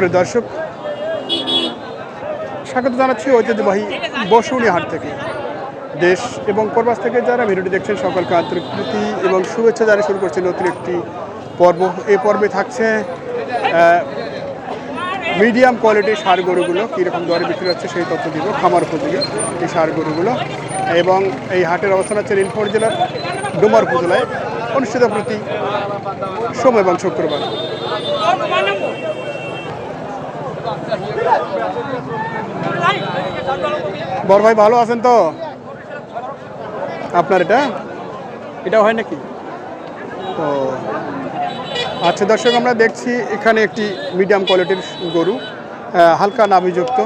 প্রিয় দর্শক, স্বাগত জানাচ্ছি ঐতিহ্যবাহী বসুনি হাট থেকে। দেশ এবং প্রবাস থেকে যারা ভিডিওটি দেখছেন, সকলকে আন্তরিক প্রীতি এবং শুভেচ্ছা জানিয়ে শুরু করছে নতুন একটি পর্ব। এই পর্বে থাকছে মিডিয়াম কোয়ালিটির সার গরুগুলো, কীরকম দরে বিক্রি হচ্ছে সেই তথ্য দিব, খামার উপযোগী এই সার গরুগুলো। এবং এই হাটের অবস্থান হচ্ছে নীলফামারী জেলার ডুমার উপজেলায় অনুষ্ঠিত প্রতি সোম এবং শুক্রবার। বড় ভাই ভালো আছেন তো? আপনার এটা? এটা হয় নাকি? তো আচ্ছা দর্শক আমরা দেখছি এখানে একটি মিডিয়াম কোয়ালিটির গরু হালকা নাভিযুক্ত।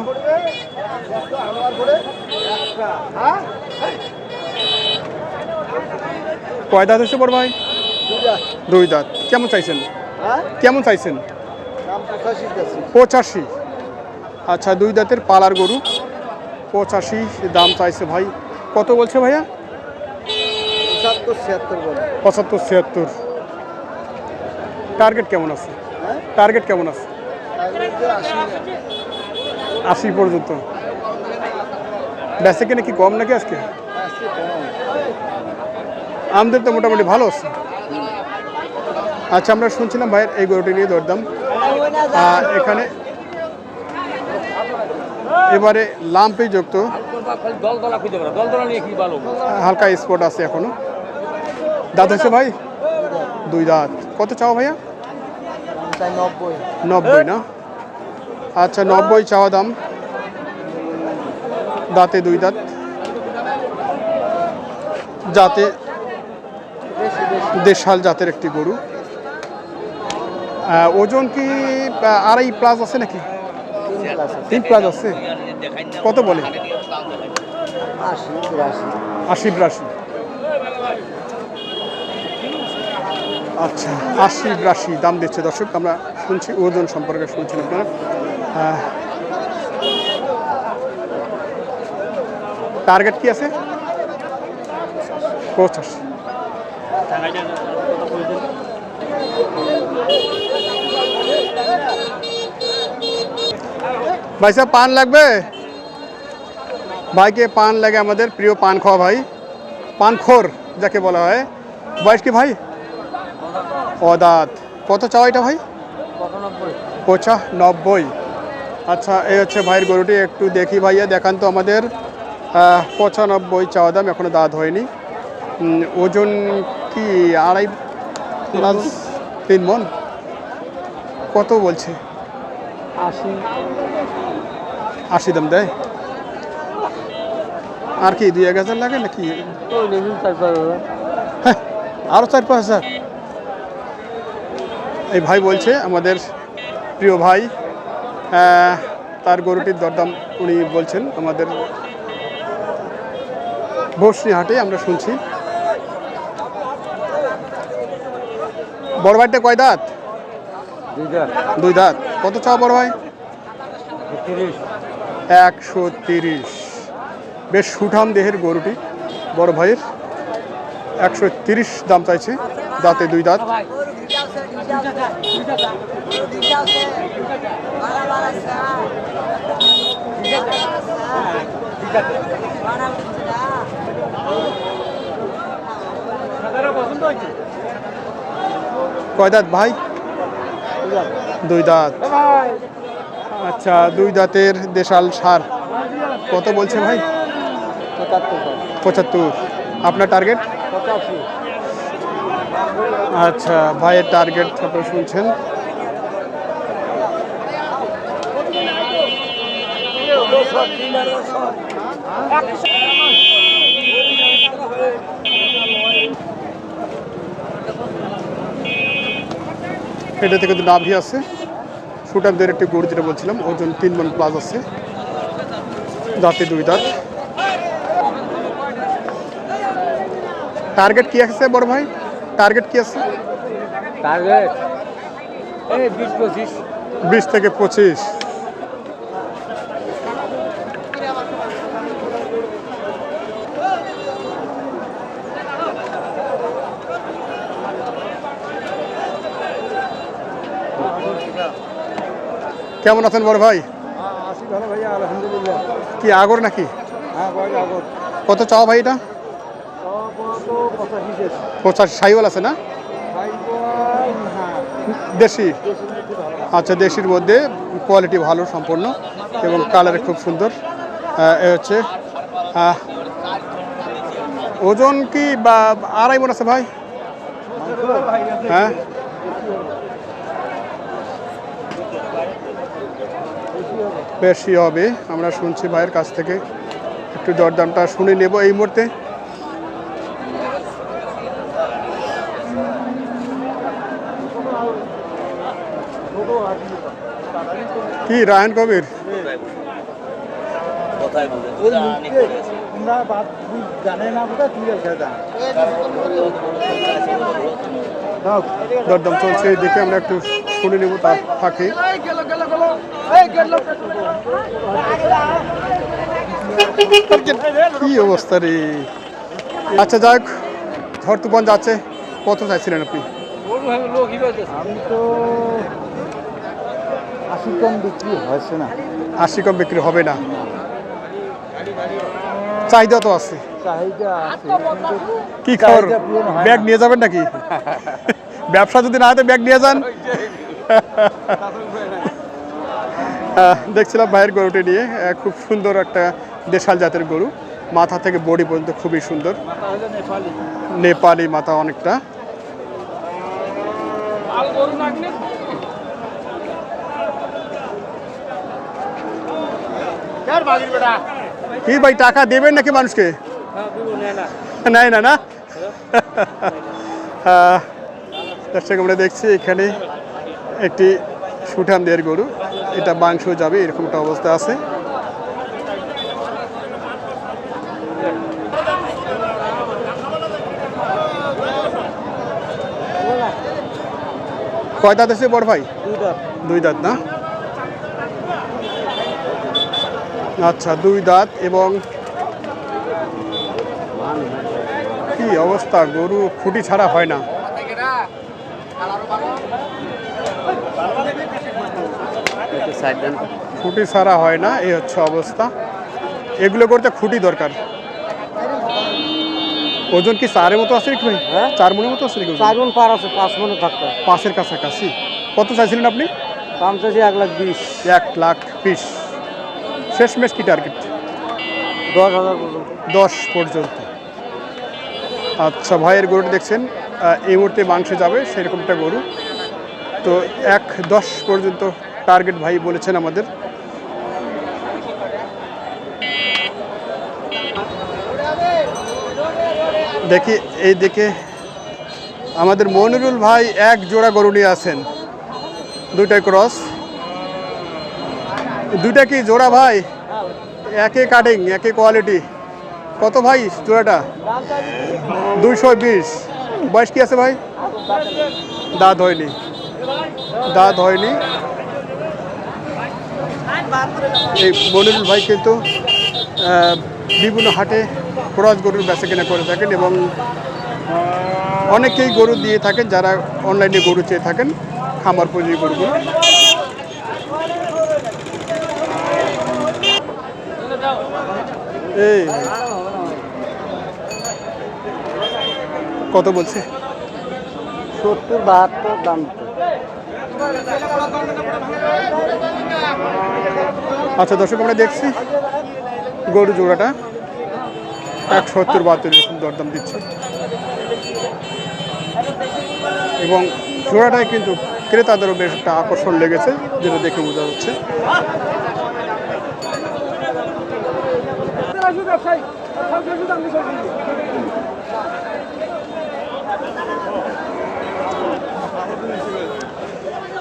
কয় দাঁত হচ্ছে বড় ভাই? দুই দাঁত। কেমন চাইছেন? কেমন চাইছেন? পঁচাশি। আচ্ছা দুই দাঁতের পালার গরু। পঁচাশি দাম চাইছে ভাই। কত বলছে ভাইয়া? পঁচাত্তর ছিয়াত্তর টার্গেট কেমন আছে? হ্যাঁ? টার্গেট কেমন আছে? আশি পর্যন্ত। বেচে কিনে কি কম নাকি আজকে? আমাদের তো মোটামুটি ভালো আছে। আচ্ছা আমরা শুনছিলাম ভাইয়ের এই গরুটি নিয়ে দরদাম। এখানে এবারে লাম্পে যুক্ত। হালকা স্পট আছে এখনও। দাঁত হচ্ছে ভাই? দুই দাঁত। কত চাও ভাইয়া? নব্বই না? আচ্ছা নব্বই চাওয়া দাম। দাঁতে দুই দাঁত। যাতে দেশাল জাতের একটি গরু। ওজন কি আড়াই প্লাস আছে নাকি? তিন প্লাস আছে? কত বলে? আশি বিরাশি। আচ্ছা আশি বিরাশি দাম দিচ্ছে দর্শক, আমরা শুনছি, ওজন সম্পর্কে শুনছেন আপনারা। টার্গেট কি আছে? পঁচাশি। ভাই সাহেব, পান লাগবে? ভাইকে পান লাগে আমাদের, প্রিয় পান খাওয়া ভাই। পানখোর যাকে বলা হয়। বয়স কি ভাই? অদাত। কত চাওয়া এটা ভাই? পঁচা নব্বই। আচ্ছা এই হচ্ছে ভাইয়ের গরুটি, একটু দেখি ভাইয়া, দেখান তো আমাদের। পঁচানব্বই চাওয়া দাম, এখনও দাঁত হয়নি। ওজন কি, আড়াই প্লাস তিন মন? কত বলছে? আশি। আশি দাম দেয়? আর কি দুই এক হাজার লাগে নাকি? ওই লেভেল চার পাঁচ হাজার। হ্যাঁ আরও চার পাঁচ হাজার। এই ভাই বলছে আমাদের প্রিয় ভাই তার গরুটির দরদাম উনি বলছেন আমাদের বসনি হাটে আমরা শুনছি। বড় ভাইটা কয় দাঁত? দুই দাঁত। কত চাও বড় ভাই? একশো তিরিশ। বেশ সুঠাম দেহের গরুটি বড় ভাইয়ের। একশো তিরিশ দাম চাইছে। দাঁতে দুই দাঁত। কয় দাঁত ভাই? দুই দাঁত। আচ্ছা দুই দাঁতের দেশাল সার। কত বলছে ভাই? পঁচাত্তর। আপনার টার্গেট আচ্ছা ভাইয়ের টার্গেট আপনারা শুনছেন? এটা থেকে কিন্তু নাভি আছে। শুটারদের একটি গরু যেটা বলছিলাম ওজন তিন মন প্লাস আছে। দাঁতে দুই দাঁত। টার্গেট কি আছে বড় ভাই? টার্গেট কি আছে? টার্গেট বিশ থেকে পঁচিশ। কেমন আছেন বড় ভাই? কি আগর নাকি? কত চাও ভাই এটা? পঁচাশি, সাইওয়াল আছে না? দেশি? আচ্ছা দেশির মধ্যে কোয়ালিটি ভালো, সম্পূর্ণ এবং কালার খুব সুন্দর। এ হচ্ছে ওজন কি বা আড়াই মন আছে ভাই? হ্যাঁ? বেশি হবে। আমরা শুনছি ভাইয়ের কাছ থেকে একটু দরদামটা শুনে নেব এই মুহূর্তে। কি, রায়ন কবির? তোমরা বাদ জানে না বোধ তুই খেয়ে দরদাম চলছে দিকে আমরা একটু শুনে নেব তার ফাঁকে। কি অবস্থা রে? আচ্ছা যাই হোক ধরতুপন যাচ্ছে। কত চাইছিলেন আপনি? আমি তো আশি কম বিক্রি হয়েছে না। আশি কম বিক্রি হবে না। চাহিদা তো আছে। কি খবর। ব্যাগ নিয়ে যাবেন নাকি? ব্যবসা যদি না হয় তো ব্যাগ নিয়ে যান। দেখছিলাম ভাইয়ের গরুটি নিয়ে খুব সুন্দর একটা দেশাল জাতের গরু। মাথা থেকে বডি পর্যন্ত খুবই সুন্দর। নেপালি মাথা অনেকটা। কি ভাই টাকা দেবেন নাকি মানুষকে? দিব নে না? নাই না না আহ, দর্শক আমরা দেখছি এখানে একটি সুঠাম দেড় গরু। এটা মাংস যাবে এরকম একটা অবস্থা আছে। কয় দাঁত আছে বড় ভাই? দুই দাঁত না? আচ্ছা দুই দাঁত এবং কি অবস্থা? গরু খুঁটি ছাড়া হয় না। খুঁটি ছাড়া হয় না এই হচ্ছে অবস্থা। এগুলো করতে খুঁটি দরকার। ওজন কি চারের মতো আছে ভাই? হ্যাঁ? চার মনের মতো আছে চার মন পার আছে পাঁচ মনে থাকতে। পাঁচের কাছাকাছি। কত চাইছিলেন আপনি? দাম চাইছি এক লাখ বিশ। এক লাখ বিশ। শেষ ম্যাচ কি টার্গেট দশ হাজার পর্যন্ত। দশ পর্যন্ত। আচ্ছা ভাইয়ের গরুটি দেখছেন এই মুহূর্তে মাংসে যাবে সেরকম একটা গরু। তো এক দশ পর্যন্ত টার্গেট ভাই বলেছেন আমাদের। দেখি এই দিকে আমাদের মনিরুল ভাই এক জোড়া গরু নিয়ে আছেন দুইটাই ক্রস দুইটা কি জোড়া ভাই? একে কাটিং একই কোয়ালিটি কত ভাই জোড়াটা? দুইশো বিশ। বয়স কি আছে ভাই? দাঁত হয়নি। দাঁত হয়নি। এই মনিরুল ভাই কিন্তু বিভিন্ন হাটে ক্রস গরুর বেচা কেনা করে থাকেন এবং অনেকেই গরু দিয়ে থাকেন, যারা অনলাইনে গরু চেয়ে থাকেন, খামার পুঁজি গরুগুলো। এই। কত বলছে? সত্তর বাহাত্তর দাম আচ্ছা দর্শক আমরা দেখছি গরু জোড়াটা। এক সত্তর বাহাত্তর এরকম দরদাম দিচ্ছে। এবং জোড়াটায় কিন্তু ক্রেতাদেরও বেশ একটা আকর্ষণ লেগেছে যেটা দেখে বোঝা যাচ্ছে।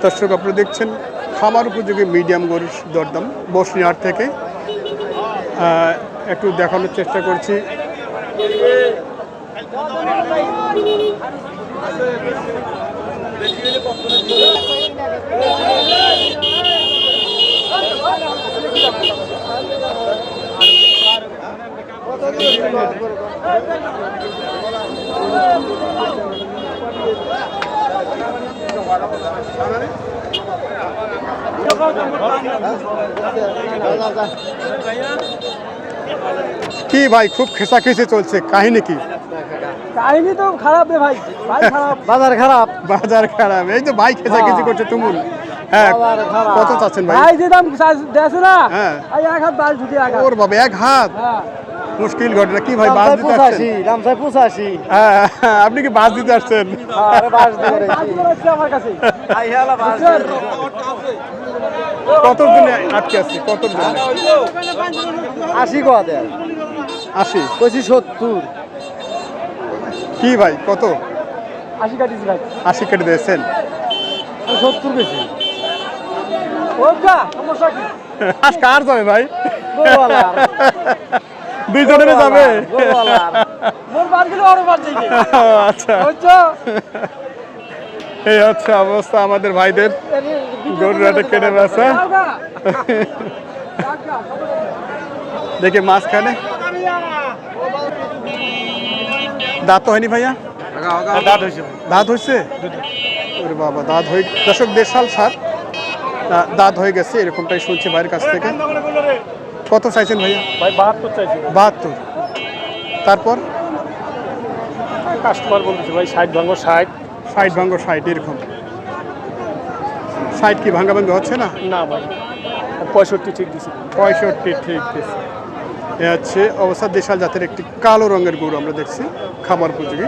দর্শক আপনারা দেখছেন খামার উপযোগী মিডিয়াম গরুর দরদাম বসনিহাট থেকে। একটু দেখানোর চেষ্টা করছি। কি ভাই খুব খেসাখেসি চলছে কাহিনী কি কাহিনী তো খারাপ রে ভাই খারাপ বাজার খারাপ বাজার খারাপ এই তো ভাই খেসাখেসি করছে তুমুল হ্যাঁ কত চাচ্ছেন ভাই ভাই যে দাম দেশে না এক হাত বাল ছুটি এক হাত ওর বাবা এক হাত হ্যাঁ মুশকিল ঘটনা। কি ভাই বাস দিতে আসছেন? দাম চাই পঁচাশি। হ্যাঁ আপনি কি বাস দিতে আসছেন? বুঝছেন? কত দিনে আটকে আছি? কত দিনে আশি কোয়া দেয় আশি? পঁচিশ সত্তর। কি ভাই কত? আশি কাটিছি ভাই। আশি কেটে দিয়েছেন? সত্তর বেশি। সমস্যা কি? আজ কার যাবে ভাই? গরুওয়ালার। দুইজনের যাবে। মোর গেলে যাইবে আচ্ছা। বুঝছ? এই হচ্ছে অবস্থা আমাদের ভাইদের। গরুর হাটে কেটে বেচা দেখে মাঝখানে। দাঁত তো হয়নি ভাইয়া? দাঁত হয়েছে। দাঁত হয়েছে? ওরে বাবা দাঁত হয়ে দশক দেড় সাল সার। দা- দাঁত হয়ে গেছে এরকমটাই শুনছি ভাইয়ের কাছ থেকে। কত চাইছেন ভাইয়া? ভাই বাহাত্তর চাইছি। বাহাত্তর। তারপর? কাস্টমার বলতেছে ভাই ষাট ভাঙো ষাট। ষাট ভাঙ্গ ষাট এরকম। ষাট কি ভাঙ্গা ভাঙ্গা হচ্ছে না? না ভাই পঁয়ষট্টি ঠিক দিছি। পঁয়ষট্টি ঠিক আছে এ হচ্ছে অবস্থা দেশাল জাতের একটি কালো রঙের গরু আমরা দেখছি খাবার উপযোগী।